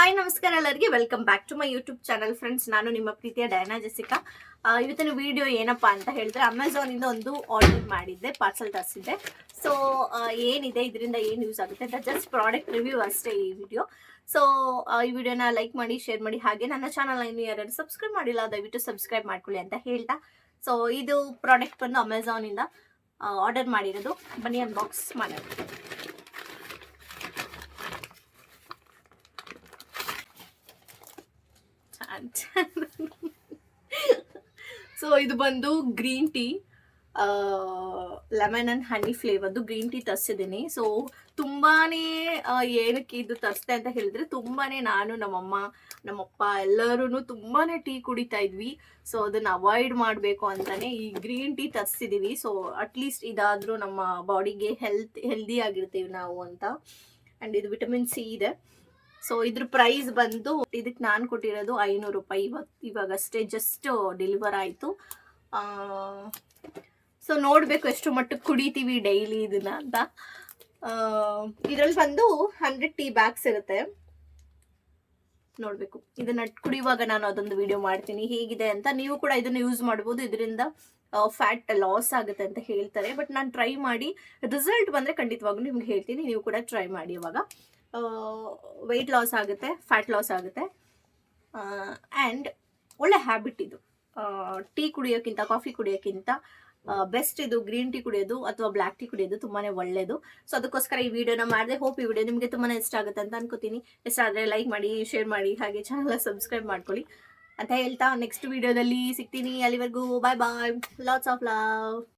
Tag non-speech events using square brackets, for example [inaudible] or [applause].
Hi, ನಮಸ್ಕಾರ ಎಲ್ಲರಿಗೆ. Welcome back to my YouTube channel friends ನಾನು ನಿಮ್ಮ ಪ್ರೀತಿಯ ಡೈನಾ ಜೆಸಿಕಾ ಇವತ್ತಿನ ವಿಡಿಯೋ ಏನಪ್ಪ ಅಂತ ಹೇಳಿದ್ರೆ ಅಮೆಝಾನಿಂದ ಒಂದು ಆರ್ಡರ್ ಮಾಡಿದ್ದೆ ಪಾರ್ಸಲ್ ತರಿಸಿದ್ದೆ. ಸೊ ಏನಿದೆ, ಇದರಿಂದ ಏನು ಯೂಸ್ ಆಗುತ್ತೆ ಅಂತ ಜಸ್ಟ್ ಪ್ರಾಡಕ್ಟ್ ರಿವ್ಯೂ ಅಷ್ಟೇ ಈ ವಿಡಿಯೋ ಸೊ ಈ ವಿಡಿಯೋನ ಲೈಕ್ ಮಾಡಿ ಶೇರ್ ಮಾಡಿ, ಹಾಗೆ ನನ್ನ ಚಾನಲ್ ಇನ್ನು ಯಾರು ಸಬ್ಸ್ಕ್ರೈಬ್ ಮಾಡಿಲ್ಲ, ದಯವಿಟ್ಟು ಸಬ್ಸ್ಕ್ರೈಬ್ ಮಾಡ್ಕೊಳ್ಳಿ ಅಂತ ಹೇಳ್ತಾ. ಸೊ ಇದು ಪ್ರಾಡಕ್ಟ್ ಬಂದು ಅಮೆಝಾನಿಂದ ಆರ್ಡರ್ ಮಾಡಿರೋದು. ಬನ್ನಿ ಅನ್ಬಾಕ್ಸ್ [laughs] ಮಾಡೋಣ ಸೊ ಇದು ಬಂದು green tea lemon and honey ಫ್ಲೇವರ್ದು green tea ತರಿಸಿದ್ದೀನಿ ಸೊ ತುಂಬಾನೇ ಏನಕ್ಕೆ ಇದು ತರಿಸ್ದೆ ಅಂತ ಹೇಳಿದ್ರೆ ತುಂಬಾನೇ ನಾನು ನಮ್ಮಮ್ಮ, ನಮ್ಮಪ್ಪ ಎಲ್ಲರೂ ತುಂಬಾನೇ ಟೀ ಕುಡಿತಾ ಇದ್ವಿ. ಸೊ ಅದನ್ನ ಅವಾಯ್ಡ್ ಮಾಡಬೇಕು ಅಂತಾನೆ ಈ ಗ್ರೀನ್ ಟೀ ತರಿಸಿದೀವಿ. ಸೊ ಅಟ್ಲೀಸ್ಟ್ ಇದಾದ್ರೂ ನಮ್ಮ ಬಾಡಿಗೆ ಹೆಲ್ತ್ ಹೆಲ್ದಿ ಆಗಿರ್ತೀವಿ ನಾವು ಅಂತ. ಅಂಡ್ ಇದು ವಿಟಮಿನ್ ಸಿ ಇದೆ. ಸೊ ಇದ್ರ ಪ್ರೈಸ್ ಬಂದು ಇದಕ್ಕೆ ನಾನು ಕೊಟ್ಟಿರೋದು ಐನೂರು ರೂಪಾಯಿ. ಇವತ್ತು ಇವಾಗಷ್ಟೇ ಜಸ್ಟ್ ಡೆಲಿವರ್ ಆಯಿತು. ಸೊ ನೋಡಬೇಕು ಎಷ್ಟು ಮಟ್ಟಕ್ಕೆ ಕುಡಿತೀವಿ ಡೈಲಿ ಇದನ್ನ ಅಂತ. ಇದರಲ್ಲಿ ಬಂದು ಹಂಡ್ರೆಡ್ ಟೀ ಬ್ಯಾಗ್ಸ್ ಇರುತ್ತೆ. ನೋಡಬೇಕು. ಇದನ್ನ ಕುಡಿಯುವಾಗ ನಾನು ಅದೊಂದು ವಿಡಿಯೋ ಮಾಡ್ತೀನಿ. ಹೇಗಿದೆ ಅಂತ ನೀವು ಕೂಡ ಇದನ್ನ ಯೂಸ್ ಮಾಡ್ಬೋದು. ಇದರಿಂದ ಫ್ಯಾಟ್ ಲಾಸ್ ಆಗುತ್ತೆ ಅಂತ ಹೇಳ್ತಾರೆ. ಬಟ್ ನಾನು ಟ್ರೈ ಮಾಡಿ ರಿಸಲ್ಟ್ ಬಂದರೆ ಖಂಡಿತವಾಗ್ಲೂ ನಿಮ್ಗೆ ಹೇಳ್ತೀನಿ. ನೀವು ಕೂಡ ಟ್ರೈ ಮಾಡಿ ಇವಾಗ ವೆಯ್ಟ್ ಲಾಸ್ ಆಗುತ್ತೆ ಫ್ಯಾಟ್ ಲಾಸ್ ಆಗುತ್ತೆ. ಆ್ಯಂಡ್ ಒಳ್ಳೆ ಹ್ಯಾಬಿಟ್ ಇದು. ಟೀ ಕುಡಿಯೋಕ್ಕಿಂತ ಕಾಫಿ ಕುಡಿಯೋಕ್ಕಿಂತ ಬೆಸ್ಟ್ ಇದು ಗ್ರೀನ್ ಟೀ ಕುಡಿಯೋದು ಅಥವಾ ಬ್ಲ್ಯಾಕ್ ಟೀ ಕುಡಿಯೋದು ತುಂಬಾ ಒಳ್ಳೇದು. ಸೊ ಅದಕ್ಕೋಸ್ಕರ ಈ ವಿಡಿಯೋನ ಮಾಡಿದೆ ಹೋಪ್ ಈ ವಿಡಿಯೋ ನಿಮಗೆ ತುಂಬಾ ಇಷ್ಟ ಆಗುತ್ತೆ ಅಂತ ಅನ್ಕೋತೀನಿ. ಇಷ್ಟ ಆದರೆ ಲೈಕ್ ಮಾಡಿ ಶೇರ್ ಮಾಡಿ, ಹಾಗೆ ಚಾನಲ್ ಸಬ್ಸ್ಕ್ರೈಬ್ ಮಾಡ್ಕೊಳ್ಳಿ. ಅಂತ ಹೇಳ್ತಾ ನೆಕ್ಸ್ಟ್ ವಿಡಿಯೋದಲ್ಲಿ ಸಿಗ್ತೀನಿ. ಅಲ್ಲಿವರೆಗೂ bye bye lots of love